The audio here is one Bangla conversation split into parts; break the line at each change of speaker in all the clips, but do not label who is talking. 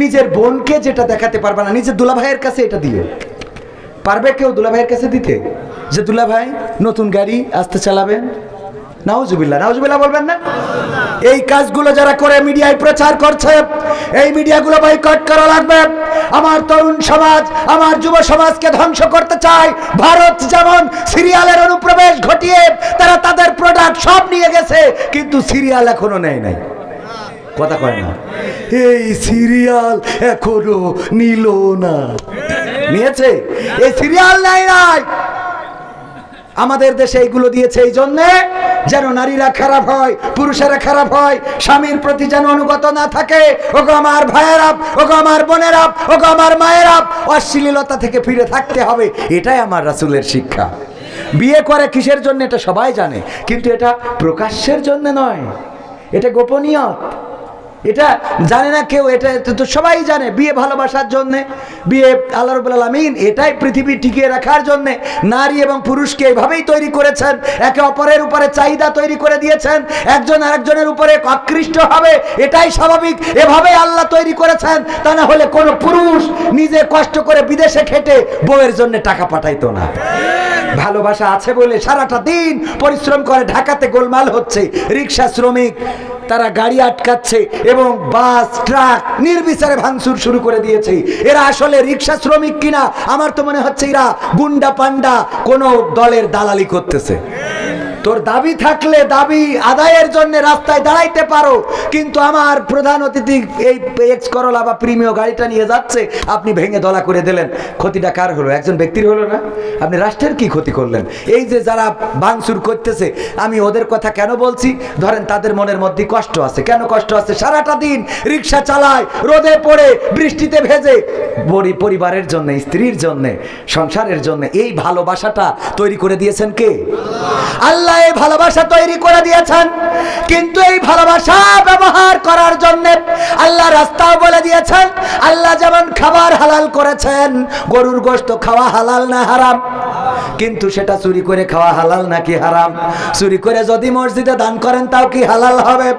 নিজের বোনকে যেটা দেখাতে পারবে না, নিজের দুলাভাইয়ের কাছে এটা দিও। পারবে কেউ দুলাভাইয়ের কাছে দিতে? যে দুলাভাই নতুন গাড়ি আসতে চালাবেন? নাউজুবিল্লাহ নাউজুবিল্লাহ বলবেন না? এই কাজগুলো যারা করে মিডিয়ায় প্রচার করছে, এই মিডিয়াগুলো বয়কট করা লাগবে। আমার তরুণ সমাজ, আমার যুব সমাজকে ধ্বংস করতে চায়। ভারত যেমন সিরিয়ালের অনুপ্রবেশ ঘটিয়ে তারা তাদের প্রোডাক্ট সব নিয়ে গেছে, কিন্তু সিরিয়াল এখনও নেয় নাই। কথা কয় না। এই সিরিয়াল এখনও নিল না। নিয়েছে? এই সিরিয়াল নাই নাই। আমাদের দেশে এইগুলো দিয়েছে এই জন্যে যেন নারীরা খারাপ হয়, পুরুষেরা খারাপ হয়, স্বামীর প্রতি যেন অনুগত না থাকে। ওগো আমার ভাইয়েরা, ওগো আমার বোনের বোনেরা ওগো আমার মায়েরা, অশ্লীলতা থেকে ফিরে থাকতে হবে। এটাই আমার রাসূলের শিক্ষা। বিয়ে করে কিসের জন্য এটা সবাই জানে, কিন্তু এটা প্রকাশ্যের জন্য নয়। এটা গোপনীয় এটা জানে না কেউ, এটা তো- সবাই জানে, বিয়ে ভালোবাসার জন্য, বিয়ে আল্লাহ রবুল আলমিন, এটাই পৃথিবী টিকিয়ে রাখার জন্য নারী এবং পুরুষকে এভাবেই তৈরি করেছেন, একে অপরের উপরে চাহিদা তৈরি করে দিয়েছেন, একজন আরেকজনের উপরে আকৃষ্ট হবে, এটাই স্বাভাবিক, এভাবেই আল্লাহ তৈরি করেছেন, তা না হলে কোনো পুরুষ নিজে কষ্ট করে বিদেশে খেটে বউয়ের জন্য টাকা পাঠাইতো না। ভালোবাসা আছে বলে সারাটা দিন পরিশ্রম করে ঢাকাতে গোলমাল হচ্ছে। রিক্সা শ্রমিক, তারা গাড়ি আটকাচ্ছে এবং বাস, ট্রাক নির্বিচারে ভাঙচুর শুরু করে দিয়েছে। এরা আসলে রিক্সা শ্রমিক কিনা? আমার তো মনে হচ্ছে এরা গুন্ডা পান্ডা কোনো দলের দালালি করতেছে। তোর দাবি থাকলে দাবি আদায়ের জন্য রাস্তায় দাঁড়াইতে পারো, কিন্তু আমার প্রধান অতিথি এই এক্স করলা বা প্রিমিয় গাড়িটা নিয়ে যাচ্ছে, আপনি ভেঙে দলা করে দিলেন। ক্ষতিটা কার হলো? একজন ব্যক্তির হলো না? আপনি রাষ্ট্রের কি ক্ষতি করলেন? এই যে যারা ভাঙচুর করতেছে, আমি ওদের কথা কেন বলছি? ধরেন তাদের মনের মধ্যে কষ্ট আছে। কেন কষ্ট আছে? সারাটা দিন রিক্সা চালায়, রোদে পড়ে, বৃষ্টিতে ভেজে। পরি- পরিবারের জন্য, স্ত্রীর জন্য, সংসারের জন্য এই ভালোবাসাটা তৈরি করে দিয়েছেন কে? আল্লাহ এই ভালোবাসা তৈরি করে দিয়েছেন। কিন্তু এই ভালোবাসা ব্যবহার করার জন্য আল্লাহ রাস্তাও বলে দিয়েছেন আল্লাহ যেমন খাবার হালাল করেছেন, গরুর গোশত খাওয়া হালাল না হারাম? কিন্তু সেটা চুরি করে খাওয়া হালাল নাকি হারাম? চুরি করে যদি মসজিদে দান করেন, তাও কি হালাল হবে?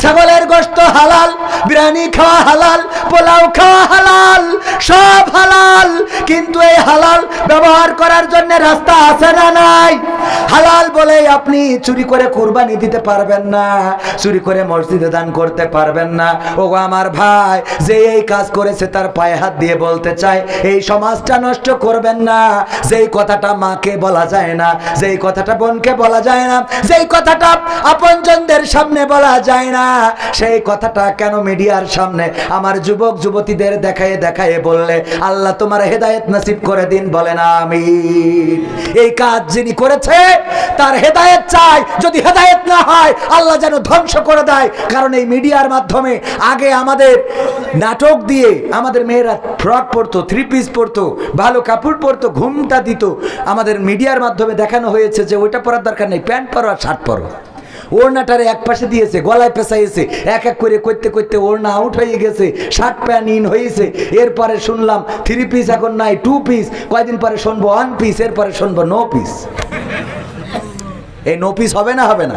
ছাগলের গোশত হালাল, বিরিয়ানি খাওয়া হালাল, পোলাও খাওয়া হালাল, সব হালাল। কিন্তু এই হালাল ব্যবহার করার জন্য রাস্তা আছে না নাই? হালাল বলে আপনি চুরি করে কুরবানি দিতে পারবেন না, চুরি করে মসজিদে দান করতে পারবেন না। ও আমার ভাই, যে এই কাজ করেছে, তার পায়ে হাত দিয়ে বলতে চায়, এই সমাজটা নষ্ট করবেন না, যেই কথাটা মাকে বলা যায় না, যেই কথাটা বোনকে বলা যায় না, যেই কথাটা আপনজনদের সামনে বলা যায় না, সেই কথাটা কেন মিডিয়ার সামনে? আমার যুবক যুবতীদের দেখায় দেখায় বললে, আল্লাহ তোমার হেদায়েত নসিব করে দিন। বলেন আমি এই কাজ যিনি করেছে, তার হেদায়েত চাই। যদি হেদায়েত না হয়, আল্লাহ যেন ধ্বংস করে দেয়। কারণ এই মিডিয়ার মাধ্যমে আগে আমাদের নাটক দিয়ে আমাদের মেয়েরা ফ্রক পরতো থ্রি পিস পরতো, ভালো কাপড় পরতো, ঘুমটা দিত। আমাদের মিডিয়ার মাধ্যমে দেখানো হয়েছে যে ওইটা পরার দরকার নেই, প্যান্ট পরো আর শার্ট পরো। ওড়নাটারে এক পাশে দিয়েছে, গলায় পেঁচাইছে, এক এক করে করতে করতে ওড়না আউট হয়ে গেছে, শার্ট প্যান্ট ইন হয়েছে। এরপরে শুনলাম থ্রি পিস এখন নাই টু পিস কয়দিন পরে শুনব ওয়ান পিস এরপরে শুনব নো পিস এই নো পিস হবে না হবে না।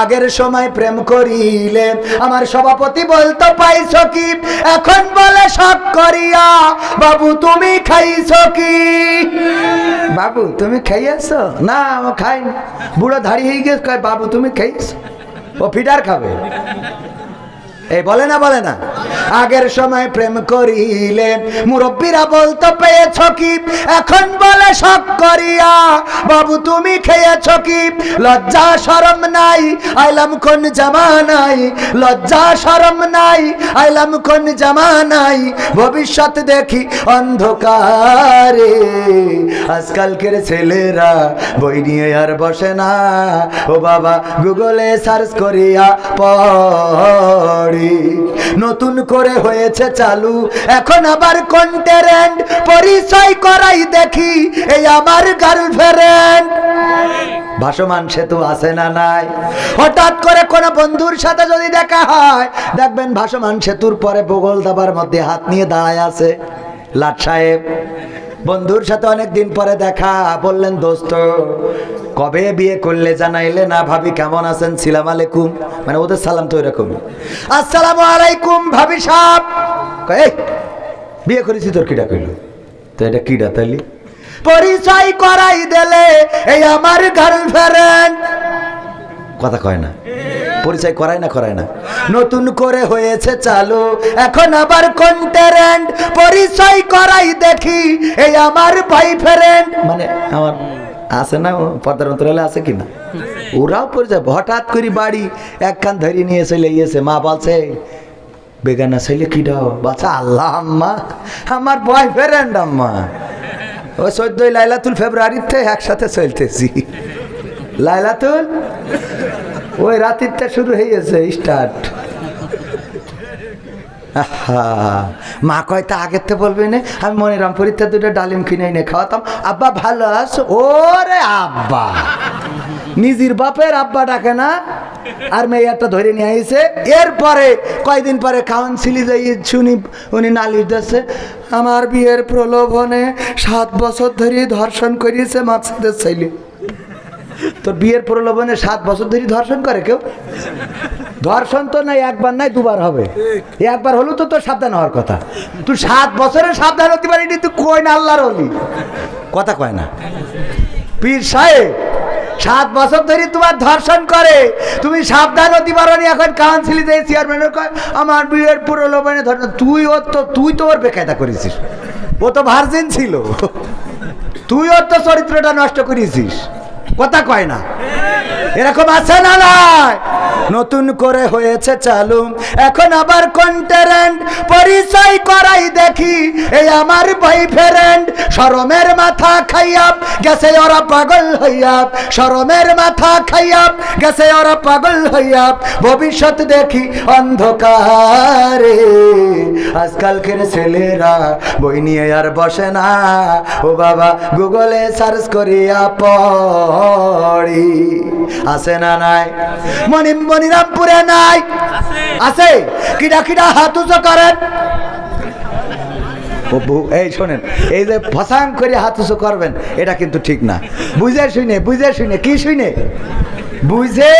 আগের সময় প্রেম করিলে। আমার সভাপতি বলতো, পাইছ কি? এখন বলে সব করিয়া। বাবু, তুমি খাইছ কি? বাবু, তুমি খাইয়াছো? না খাই বুড়ো ধাড়ি হয়ে গেছে। বাবু, তুমি খাইছ? ও ফিডার খাবে। এই বলে না বলে না। আগের সময় প্রেম করিলে মুরব্বীরা বলতো, পেয়েছ কি? এখন বলে, শখ করিয়া। বাবু, তুমি খেয়েছ কি? লজ্জা, শরম নাই। আইলাম কোন জামানাই লজ্জা, শরম নাই। আইলাম কোন জামা নাই। ভবিষ্যৎ দেখি অন্ধকারে। আজকালকের ছেলেরা বই নিয়ে আর বসে না। ও বাবা, গুগলে সার্চ করিয়া পড়ি। নতুন করে হয়েছে চালু। এখন আবার কন্টেরেন্ট পরিচয় করাই দেখি, এই আমার গার্লফ্রেন্ড ভাসমান সেতু আছে না নাই? হঠাৎ করে কোনো বন্ধুর সাথে যদি দেখা হয়, দেখবেন ভাসমান সেতুর পরে বগল দাবার মধ্যে হাত নিয়ে দাঁড়ায় আছে। লাট সাহেব বন্ধুর সাথে অনেক দিন পরে দেখা। বললেন, দোস্ত, কবে বিয়ে করলে জানাইলে না? ভাবি কেমন আছেন? সালাম আলাইকুম। মানে ওদের সালাম তো এরকমই আসসালামু আলাইকুম, ভাবি এই, বিয়ে করেছি তোর কিটা কইল? তো এটা কিটা তাইলি? পরিচয় করাই দিলে এই আমার গার্লফ্রেন্ড কথা কয় না। পরিচয় করায় না করায় না। নতুন করে হয়েছে চালু। এখন আবার কন্টেরেন্ট পরিচয় করাই দেখি। এই আমার ভাই ফ্রেন্ড মানে আমার, আছে না পর্দার অন্তরালে আছে কিনা? ওরাও পরিচয়। হঠাৎ করে বাড়ি একখান ধরে নিয়ে চলে গিয়েছে। মা বলছে, বেগানা ছেলে কিডাও বাচ্চা আল্লাহ আম্মা, আমার বয়ফ্রেন্ড আম্মা। ও চোদ্দই লাইলাতুল ফেব্রুয়ারিতে একসাথে চলতেছি। লাইলাতুল ওই রাতিরটা শুরু হয়ে গেছে স্টার্ট মা কয়, তা আগের তো বলবি না। আমি মনিরামপুরিতে দুটো ডালিম কিনে এনে খাওয়াতাম। আব্বা, ভালো আছো? ওরে আব্বা, নিজের বাপের আব্বা ডাকে না, আর মেয়েটা ধরে নিয়ে আইছে। এরপরে কয়দিন পরে কাউন্সিলি যাই শুনি, উনি নালিশ দিচ্ছে আমার বিয়ের প্রলোভনে সাত বছর ধরে ধর্ষণ করিয়েছে মাছেদের ছেলে। তোর বিয়ের প্রলোভনে সাত বছর ধরে ধর্ষণ করে কেউ? ধর্ষণ তো নাই একবার নাই দুবার হবে। একবার হলো তো তোর সাবধান হওয়ার কথা। তুই সাত বছরের সাবধান হতে পারিনি তুই কই না আল্লাহর হলি কথা কয় না। পীর সাহেব সাত বছর ধরে তোমার ধর্ষণ করে। তুমি সাবধান হতে পারো নি এখন কাউন্সিলি দিয়ে চেয়ারম্যানের কয় আমার বিয়ের প্রলোভনে ধর্ষণ তুই ওর তো তুই তো ওর বেকায়দা করেছিস। ও তো ভার্জিন ছিল। তুই ওর তো চরিত্রটা নষ্ট করেছিস। কথা কয় না। এরকম আছে না নয় নতুন করে হয়েছে চালু। এখন আবার কন্টেরেন্ট পরিচয় করাই দেখি। এই আমার বয়ফ্রেন্ড শরমের মাথা খাইয়াপ গেছে ওরা পাগল হইয়াব শরমের মাথা খাইয়াপ গেছে ওরা পাগল হইয়াপ ভবিষ্যৎ দেখি অন্ধকারে। আজকালকের ছেলেরা বই নিয়ে আর বসে না। ও বাবা, গুগলে সার্চ করিয়া পড়ি। আছে না নাই? মনি মনিরামপুরে নাই। আছে। কিডা কিডা হাত উঁচু করেন। ও এই শোনেন এই যে ফসাং করে হাত উঁচু করবেন এটা কিন্তু ঠিক না। বুঝে শুনে বুঝে শুনে কি শুনে? বুঝে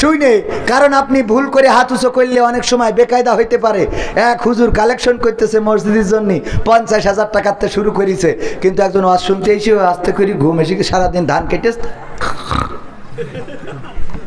শুনে কারণ আপনি ভুল করে হাত উঁচু করলে অনেক সময় বেকায়দা হইতে পারে। এক হুজুর কালেকশন করতেছে মসজিদের জন্য পঞ্চাশ হাজার টাকাতে শুরু করেছে কিন্তু একজন ওয়াজ শুনতে এসে আস্তে করে ঘুম এসে সারাদিন ধান কেটে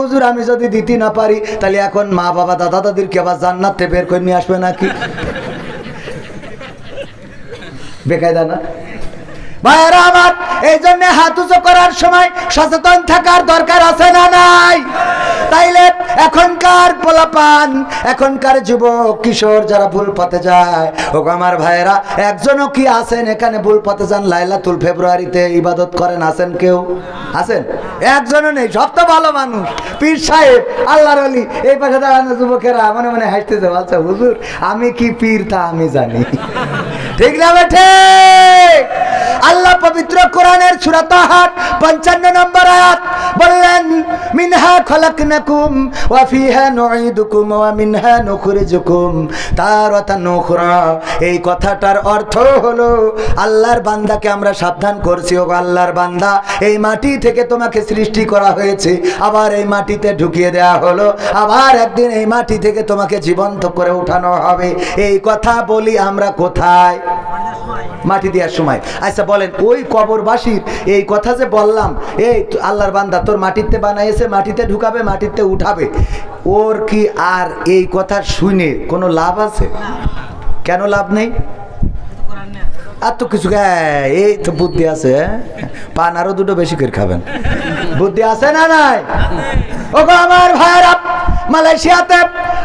হুজুর, আমি যদি দিতে না পারি, তাহলে এখন মা বাবা, দাদা দাদিরকে আবার জান্নাতে বের করে নিয়ে আসবে নাকি? বেকায়দা না? ভাইয়েরা আমার, এই জন্য হাত উঁচু করার সময় সচেতন থাকার দরকার আছে না নাই? তাইলে এখনকার পোলাপান, এখনকার যুবক, কিশোর যারা ভুল পথে যায় ও আমার ভাইয়েরা, একজনও কি আছেন এখানে ভুল পথে যান? লাইলাতুল ফেব্রুয়ারিতে ইবাদত করেন, আছেন কেউ? আছেন? একজনও নেই, সব তো ভালো মানুষ। পীর সাহেব, আল্লাহর অলি এই পাশে দাঁড়ানো যুবকেরা মনে মনে হাসতেছে, বলছে, হুজুর, আমি কি পীর তা আমি জানি। ঠিক না আল্লাহ পবিত্র কোরআনের সূরা তাহার 55 নম্বর আয়াত, বললেন, মিনহা খলাকনাকুম ওয়া ফিহা ওয়া মিনহা নুখরিজুকুম এই কথাটার অর্থ হলো, আল্লাহর বান্দাকে আমরা সাবধান করছি। ও আল্লাহর বান্দা, এই মাটি থেকে তোমাকে সৃষ্টি করা হয়েছে। আবার এই মাটিতে ঢুকিয়ে দেওয়া হলো। আবার একদিন এই মাটি থেকে তোমাকে জীবন্ত করে উঠানো হবে। এই কথা বলি আমরা কোথায়? মাটি দেওয়ার সময়। আচ্ছা বলেন। ওই কবরবাসীর এই কথা যে বললাম, এই আল্লাহর বান্দা তোর মাটিতে বানাইছে, মাটিতে ঢুকাবে, মাটিতে উঠাবে। ওর কি আর এই কথা শুনে কোনো লাভ আছে? কেন লাভ নেই? আর তো কিছু এই তো বুদ্ধি আছে হ্যাঁ? পান আরও দুটো বেশি করে খাবেন। বুদ্ধি আছে না নাই? ও গো আমার ভাইয়েরা, মালয়েশিয়াতে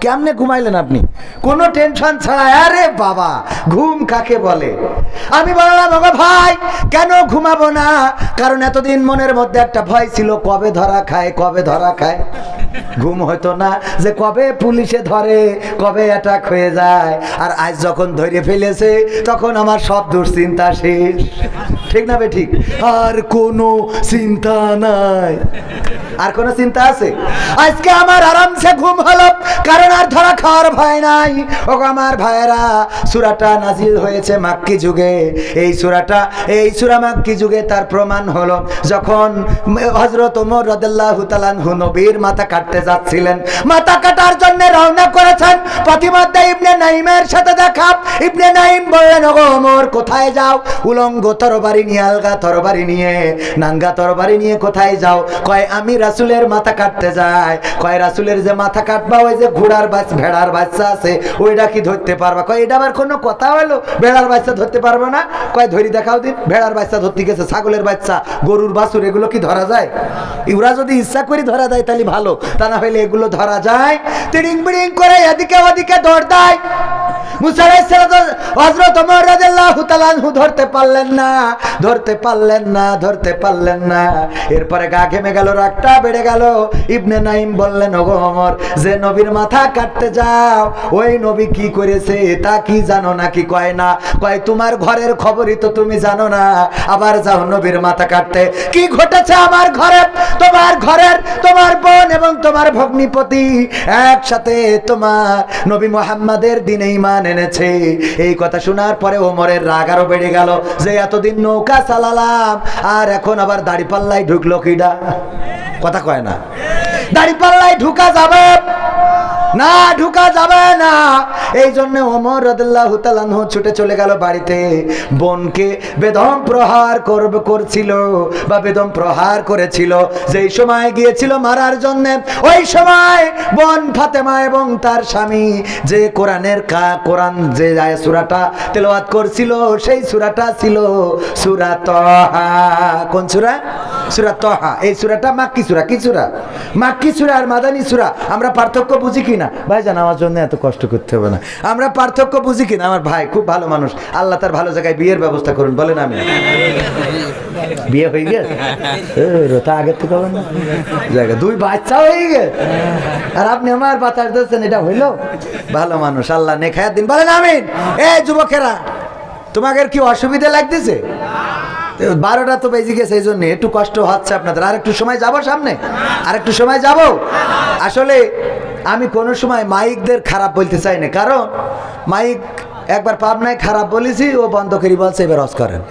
কেমনে ঘুমাইলেন আপনি? কোনো টেনশন ছাড়া, আরে বাবা, ঘুম কাকে বলে? আমি বললাম, ওগো ভাই, কেন ঘুমাবো না? কারণ এতদিন মনের মধ্যে একটা ভয় ছিল, কবে ধরা খায়, কবে ধরা খায়? ঘুম হতো না যে কবে পুলিশে ধরে, কবে অ্যাটাক হয়ে যায়। আর আজ যখন ধরে ফেলেছে, তখন আমার সব দুশ্চিন্তা শেষ। ঠিক না বে ঠিক? আর কোনো চিন্তা নাই। আর কোনো চিন্তা আছে? আজকে আমার আরামসে ঘুম হলো, কারণ আর ধরা খাওয়ার ভয় নাই। ও আমার ভাইয়েরা, সুরাটা নাজিল হয়েছে মাক্কি যুগে। এই সুরাটা, এই সুরা মাক্কি যুগে তার প্রমাণ হলো, যখন হজরত ওমর রাদিয়াল্লাহু তাআলাহু নবীর মাথা কাটতে যাচ্ছিলেন। মাথা কাটার জন্য রওনা করেছেন প্রতিমধ্যে ইবনে নাইমের সাথে দেখা। ইবনে নাইম বললেন, ওগো ওমর, কোথায় যাও? উলঙ্গ তরবারি নিয়ে, আলগা তরবারি নিয়ে, নাঙ্গা তরবারি নিয়ে কোথায় যাও? কয়, আমি রাসূলের মাথা কাটতে যাই কয়, রাসূলের যে মাথা কাটবা, ওই যে ঘোড়ার বাচ্চা ভেড়ার বাচ্চা আছে ওইটা কি ধরতে পারবা? কয়, এটা আবার কোনো কথা হলো? ভেড়ার বাচ্চা ধরতে পারব না? কয়, ধরি দেখাও দিন, ভেড়ার বাচ্চা ধরতে গেছে, ছাগলের বাচ্চা, গরুর বাছুর, এগুলো কি ধরা যায়? ইউরা যদি ইচ্ছা করে ধরা দেয়, তাহলে ভালো, তা না হলে এগুলো ধরা যায়। তিড়িং বিড়িং করে এদিকে ওদিকে দৌড় দেয়। মুসা আলাইহিস সালাতু হযরত ওমর রাদিয়াল্লাহু তাআলা ধরতে পারলেন না। ধরতে পারলেন না, ধরতে পারলেন না। এরপরে গা ঘেমে গেল, রাগটা বেড়ে গেল। ইবনে নাইম বললেন, ওগো ওমর যে নবীর মাথা কাটতে যাও, ওই নবী কি করেছে তা কি জানো নাকি কয় না? কয়, তোমার ঘরের খবরই তো তুমি জানো না। আবার যাও নবীর মাথা কাটতে। কি ঘটেছে আমার ঘরে? তোমার ঘরের, তোমার বোন এবং তোমার ভগ্নিপতি একসাথে তোমার নবী মোহাম্মদের দিনে ইমান এনেছে। এই কথা শোনার পরে ওমরের রাগ আরও বেড়ে গেল যে, এতদিন নৌকা চালালাম আর এখন আবার দাড়ি পাল্লাই ঢুকলো কিডা? কথা কয় না। দাড়ি পাল্লাই ঢুকা যাবে। না ঢুকা যাবে না। এই জন্য ওমর রাদিয়াল্লাহু তাআলা ছুটে চলে গেল বাড়িতে। বোনকে বেদম প্রহার করবে করছিল, বা বেদম প্রহার করেছিল। যেই সময় গিয়েছিল মারার জন্য, ওই সময় বোন ফাতেমা এবং তার স্বামী যে কোরআনের কা কোরআন যে সূরাটা তেলাওয়াত করছিল, সেই সূরাটা ছিল সূরা তহা কোন সূরা? সূরা তহা। এই সুরাটা মাক্কি সূরা, কি সূরা? মাক্কি সূরা আর মাদানী সুরা, আমরা পার্থক্য বুঝি কি না ভাই জান আমার জন্য এত কষ্ট করতে হবে না। আমরা পার্থক্য বুঝি কি না আমার ভাই খুব ভালো মানুষ। আল্লাহ তার ভালো জায়গায় বিয়ের ব্যবস্থা করুন, বলেন আমি। বিয়ে হয়ে গেছে? তা আগের থেকে হবে না। জায়গা, দুই বাচ্চা হয়ে গেছে। আর আপনি আমার বাতাস দিচ্ছেন এটা হইল? ভালো মানুষ, আল্লাহ নেখায়াত দিন। বলেন আমিন। এ, যুবকেরা, তোমাদের কি অসুবিধা লাগতেছে? বারোটা তো বেজে গেছে, এই জন্য একটু কষ্ট হচ্ছে আপনাদের। আর একটু সময় যাব সামনে? আর একটু সময় যাব? আসলে আমি কোনো সময় মাইকদের খারাপ বলতে চাই না। কারণ মাইক একবার পাবনায় খারাপ বলেছি, ও বন্ধ করি বলছে, এবার অস করেন।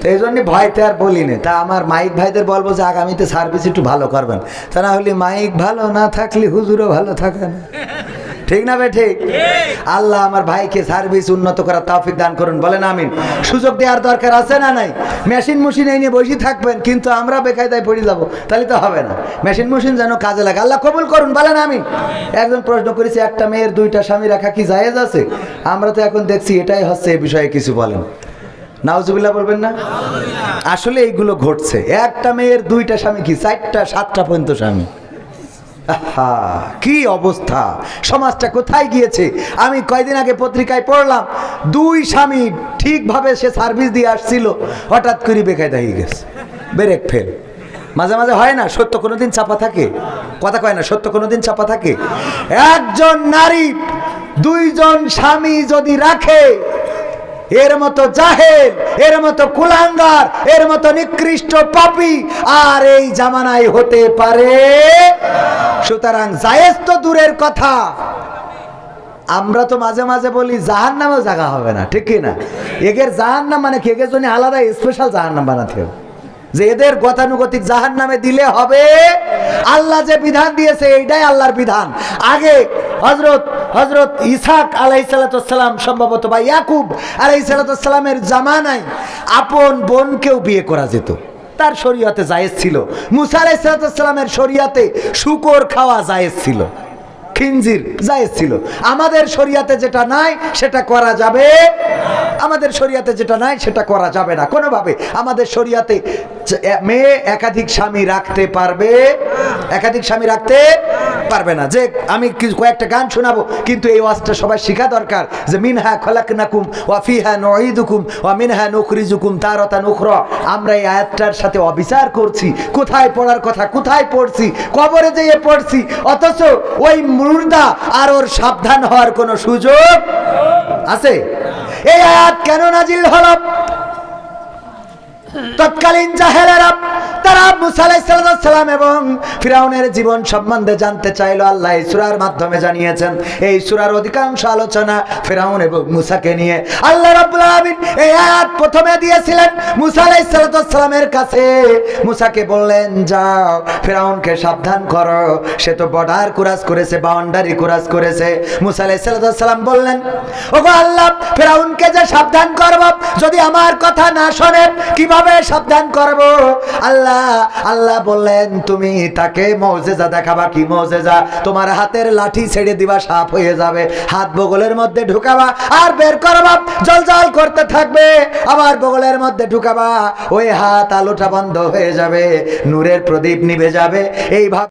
তো এই জন্য ভয়তে আর বলি না। তা আমার মাইক ভাইদের বলব যে, আগামীতে সার্ভিস একটু ভালো করবেন। তা না হলে মাইক ভালো না থাকলে হুজুরও ভালো থাকে না। ঠিক না ঠিক? আল্লাহ আমার ভাইকে সার্ভিস উন্নত করার তৌফিক দান করুন, বলেন আমিন। সুযোগ দেওয়ার দরকার আছে না নাই? মেশিন মেশিন এই নিয়ে বসে থাকবেন, কিন্তু আমরা বেকায়দায় পড়ে যাব, তাহলে তো হবে না। মেশিন মেশিন যেন কাজে লাগে, আল্লাহ কবুল করুন, বলেন আমিন। একজন প্রশ্ন করেছে, একটা মেয়ের দুইটা স্বামী রাখা কি জায়েজ আছে? আমরা তো এখন দেখছি এটাই হচ্ছে এ বিষয়ে কিছু বলেন। নাউজুবিল্লাহ বলবেন না? আসলে এইগুলো ঘটছে। একটা মেয়ের দুইটা স্বামী কি? চারটা, সাতটা পর্যন্ত স্বামী। কি অবস্থা? সমাজটা কোথায় গিয়েছে? আমি কয়দিন আগে পত্রিকায় পড়লাম, দুই স্বামী ঠিকভাবে সে সার্ভিস দিয়ে আসছিল, হঠাৎ করে বেকায়দা হয়ে গেছে। ব্রেক ফেল মাঝে মাঝে হয় না, সত্য কোনোদিন চাপা থাকে। কথা কয় না, সত্য কোনোদিন চাপা থাকে। একজন নারী, দুইজন স্বামী যদি রাখে এর মতো জাহেল, এর মতো কুলাঙ্গার, এর মতো নিকৃষ্ট পাপি আর এই জামানায় হতে পারে সুতরাং জায়েজ তো দূরের কথা। আমরা তো মাঝে মাঝে বলি জাহান নামেও জায়গা হবে না, ঠিক কিনা এগের জাহান নাম মানে কি? এগের জন্য আলাদা স্পেশাল জাহান নাম বানাতে হবে। যে এদের গতানুগতিক জাহান নামে দিলে হবে, আল্লাহ যে বিধান দিয়েছে, এইটাই আল্লাহর বিধান। আগে হজরত হজরত ইসাক আলাই সালাতাম সম্ভবত বা ইয়াকুব আলাই সালাতামের জামানায় আপন বোনকেও বিয়ে করা যেত। তার শরীয়তে জায়েজ ছিল। মুসা আলাই সালাতামের শরীয়তে শুকর খাওয়া জায়েজ ছিল। খিনজির জায়েজ ছিল। আমাদের শরিয়াতে যেটা নাই, সেটা করা যাবে আমাদের শরিয়াতে যেটা নাই, সেটা করা যাবে না। কোনোভাবে। আমাদের শরিয়াতে মেয়ে একাধিক স্বামী রাখতে পারবে, একাধিক স্বামী রাখতে পারবে না। যে, আমি কয়েকটা গান শোনাবো, কিন্তু এই ওয়াজটা সবাই শেখা দরকার। যে, মিনহা খলাকনাকুম ওয়া ফিহা নুঈদুকুম ওয়া মিনহা নুখরিজুকুম তারাতা নুখরা আমরা এই আয়াতটার সাথে অবিচার করছি। কোথায় পড়ার কথা? কোথায় পড়ছি? কবরে যেয়ে পড়ছি। অথচ ওই মুর্দা আর ওর সাবধান হওয়ার কোনো সুযোগ আছে? এই আয়াত কেন নাজিল হলো? তৎকালীন জাহেলেরা তারা মুসা আলাইহিস সালাম এবং ফিরাউনের জীবন সম্বন্ধে জানতে চাইলো। আল্লাহ সূরার মাধ্যমে জানিয়েছেন, এই সূরার অধিকাংশ আলোচনা ফিরাউন এবং মুসাকে নিয়ে। আল্লাহ প্রথমে দিয়েছিলেন মুসা আলাইহিস সালামের কাছে। মুসাকে বললেন, যাও, ফিরাউনকে সাবধান করো। সে তো বর্ডার কুরাস করেছে, বাউন্ডারি কুরাস করেছে। মুসা আলাইহিস সালাম বললেন, ওগো আল্লাহ, ফিরাউনকে যে সাবধান করব, যদি আমার কথা না শোনে, কীভাবে সাবধান করব? আল্লাহ আল্লাহ বললেন, তুমি তাকে মৌজেজা দেখাবা কি মৌজেজা? তোমার হাতের লাঠি ছেড়ে দিবা সাপ হয়ে যাবে। হাত বগলের মধ্যে ঢুকাবা আর বের করবা। জল জল করতে থাকবে, আবার বগলের মধ্যে ঢুকাবা। ওই হাত আলোটা বন্ধ হয়ে যাবে, নূরের প্রদীপ নিভে যাবে। এইভাবে